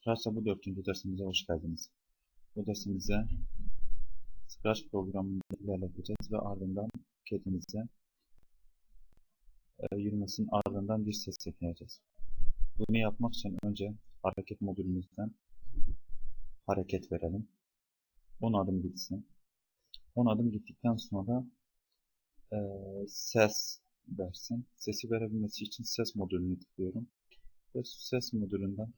Scratch'ta bu dördüncü dersimize hoş geldiniz. Bu dersimizde Scratch programını ilerleteceğiz ve ardından kedimize e, yürümesinin ardından bir ses ekleyeceğiz. Bunu yapmak için önce hareket modülümüzden hareket verelim. 10 adım gitsin. 10 adım gittikten sonra e, ses versin. Sesi verebilmesi için ses modülünü tıklıyorum. Ve ses modülünden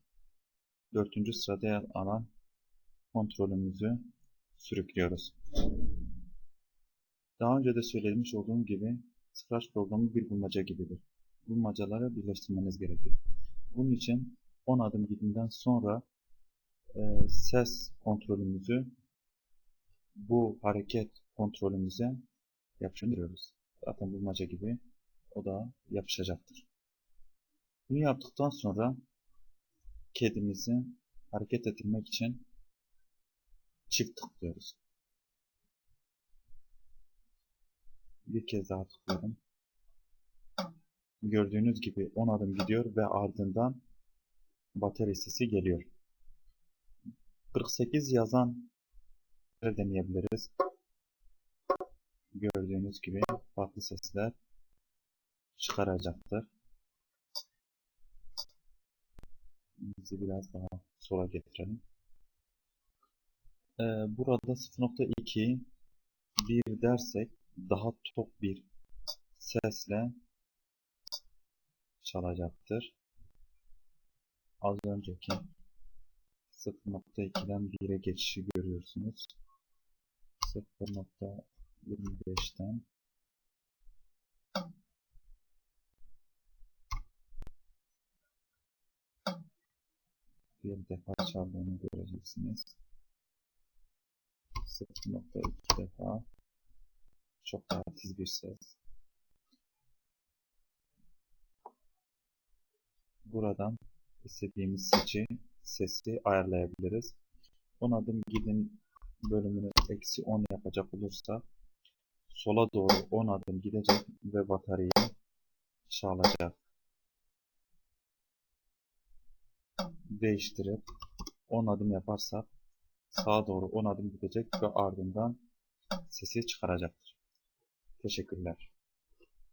dördüncü sırada yer alan kontrolümüzü sürüklüyoruz. Daha önce de söylemiş olduğum gibi Scratch programı bir bulmaca gibidir. Bulmacaları birleştirmeniz gerekir. Bunun için 10 adım gidinden sonra e, ses kontrolümüzü bu hareket kontrolümüze yapıştırıyoruz. Zaten bulmaca gibi o da yapışacaktır. Bunu yaptıktan sonra kedimizi hareket ettirmek için çift tıklıyoruz. Bir kez daha tıklıyorum. Gördüğünüz gibi 10 adım gidiyor ve ardından batarya sesi geliyor. 48 yazan deneyebiliriz. Gördüğünüz gibi farklı sesler çıkaracaktır. Bizi biraz daha sola getirelim. Ee, burada 0.2 bir dersek daha tok bir sesle çalacaktır. Az önceki 0.2'den 1'e geçişi görüyorsunuz. 0.25'ten bir defa çaldığını göreceksiniz. 0.2 defa çok daha tiz bir ses. Buradan istediğimiz sesi, sesi ayarlayabiliriz. 10 adım gidin bölümünü eksi 10 yapacak olursa sola doğru 10 adım gidecek ve bataryayı çalacak. Değiştirip 10 adım yaparsak sağa doğru 10 adım gidecek ve ardından sesi çıkaracaktır. Teşekkürler.